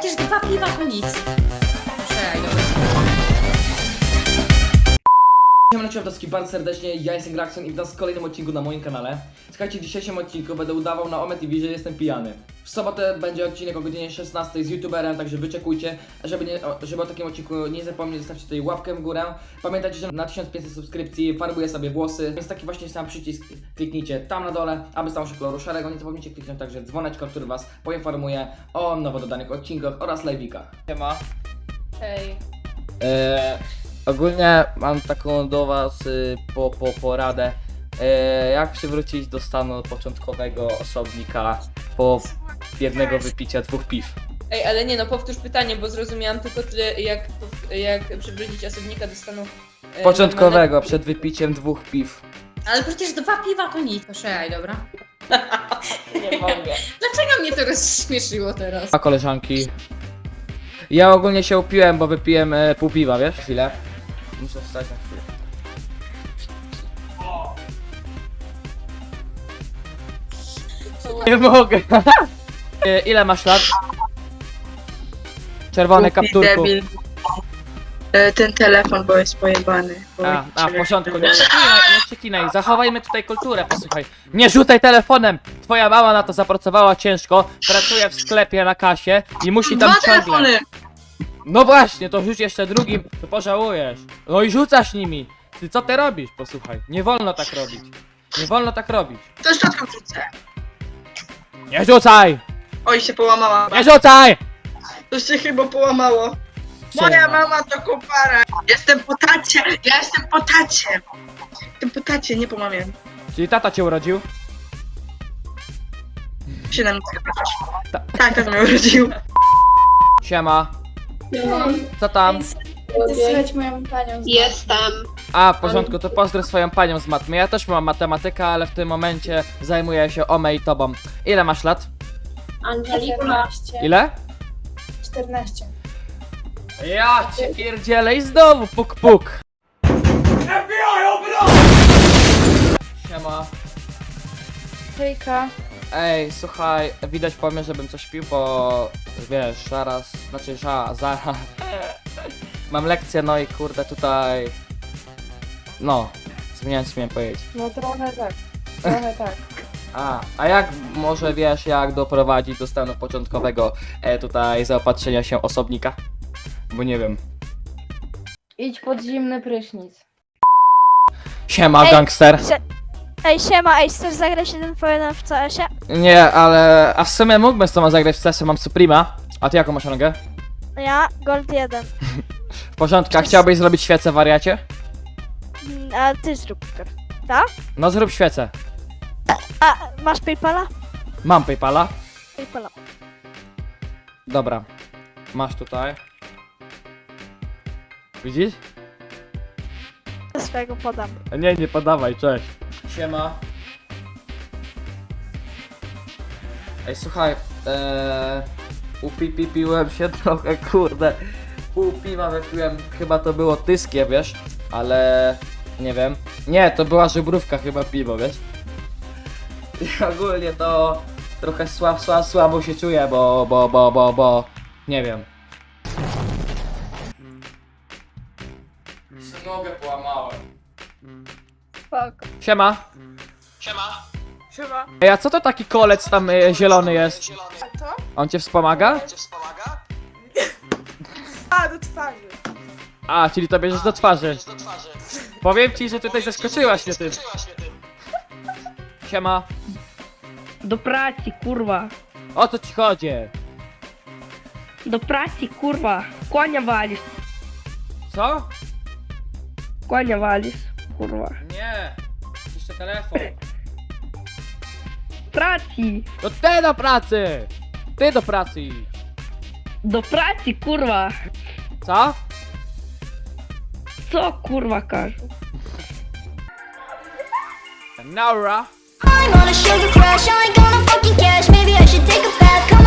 Przecież dwa piwa to nic. Siemano, Ciotowski, bardzo serdecznie, ja jestem Graxon i witam w kolejnym odcinku na moim kanale. Słuchajcie, w dzisiejszym odcinku będę udawał na Ome TV, że jestem pijany. W sobotę będzie odcinek o godzinie 16 z youtuberem, także wyczekujcie. Żeby, nie, o- żeby o takim odcinku nie zapomnieć, zostawcie tutaj łapkę w górę. Pamiętajcie, że na 1500 subskrypcji farbuję sobie włosy, więc taki właśnie sam przycisk kliknijcie tam na dole, aby stał się koloru szarego. Nie zapomnijcie kliknąć także dzwoneczka, który was poinformuje o nowo dodanych odcinkach oraz live'ikach. Siema. Hej. E, ogólnie mam taką do Was y, po, po poradę. E, jak przywrócić do stanu początkowego osobnika po jednego wypicia dwóch piw? Ej, ale nie no, powtórz pytanie, bo zrozumiałam tylko tyle, jak, jak przywrócić osobnika do stanu e, Początkowego, przed wypiciem dwóch piw. Ale przecież dwa piwa to nic. Przejdź, dobra. Nie mogę. Dlaczego mnie to rozśmieszyło teraz? A koleżanki? Ja ogólnie się upiłem, bo wypiłem e, pół piwa, wiesz? Chwilę. Muszę wstać na chwilę. Nie mogę. E, Ile masz lat? Czerwony Głupi kapturku. debil. E, Ten telefon, bo jest pojebany. Bo A, a w porządku, nie przeklinaj, nie przeklinaj, zachowajmy tutaj kulturę, posłuchaj. Nie rzucaj telefonem! Twoja mama na to zapracowała ciężko, pracuje w sklepie na kasie i musi tam Dwa ciągle... telefony! No właśnie, to rzuć jeszcze drugim, to pożałujesz. No i rzucasz nimi. Ty co ty robisz? Posłuchaj, nie wolno tak robić. Nie wolno tak robić. To szczotką wrzucę. Nie rzucaj! Oj, się połamała. Nie rzucaj! To się chyba połamało. Moja mama to kopara. Jestem po tacie. Ja jestem po tacie. Jestem po tacie, nie po mamie. Czyli tata cię urodził? 7 Ta- Tak, tak mnie urodził. Siema. Co tam? Słychać moją panią. z- Jestem. A, w porządku, to pozdrow swoją panią z matmy. Ja też mam matematykę, ale w tym momencie zajmuję się Ome i tobą. Ile masz lat? Angelika. 14. Ile? 14. Ja cię pierdzielę i znowu puk puk. Siema. Hejka. Ej, słuchaj, widać po mnie, żebym coś pił, bo wiesz, zaraz, znaczy za, zaraz. Mam lekcję, no i kurde tutaj. No, zmieniałem co miałem powiedzieć. No trochę tak. Trochę tak. A, a jak może wiesz, jak doprowadzić do stanu początkowego e, tutaj zaopatrzenia się osobnika? Bo nie wiem. Idź pod zimny prysznic. Siema, Ej, gangster. Ej, siema, ej, chcesz zagrać 1v1 w CS-ie? Nie, ale. A w sumie mógłbym z tobą zagrać w CS, mam Suprema. A ty jaką masz rangę? Ja, Gold 1. W porządku, a chciałbyś zrobić świecę, wariacie? Mm, A ty zrób pierw. No zrób świecę. A, masz Paypala? Mam Paypala. Paypala. Dobra. Masz tutaj. Widzisz? Swojego podam. Nie, nie podawaj, cześć. Siema. Ej, słuchaj, eee, upipi piłem się trochę, kurde. Pół piwa wypiłem, chyba to było tyskie, wiesz, ale nie wiem. Nie, to była żebrówka chyba piwo, wiesz. I ogólnie to trochę słab, słabo się czuję, bo, bo, bo, bo, bo, nie wiem. Spoko. Siema. Siema. Ej, a co to taki kolec tam e, zielony jest? A to? On cię wspomaga? A, do twarzy. A, czyli to bierzesz do twarzy. Powiem ci, że tutaj zaskoczyłaś mnie tym. Siema. Do pracy, kurwa. O co ci chodzi? Do pracy, kurwa. Konia walisz, Co? konia walisz, kurwa. Telefon. Pracy, To ty do pracy! Ty do pracy idź. do pracy, kurwa. Co? Co kurwa każą? Nora. I'm on a sugar crash, I ain't gonna fucking cash. Maybe I should take a bath. Come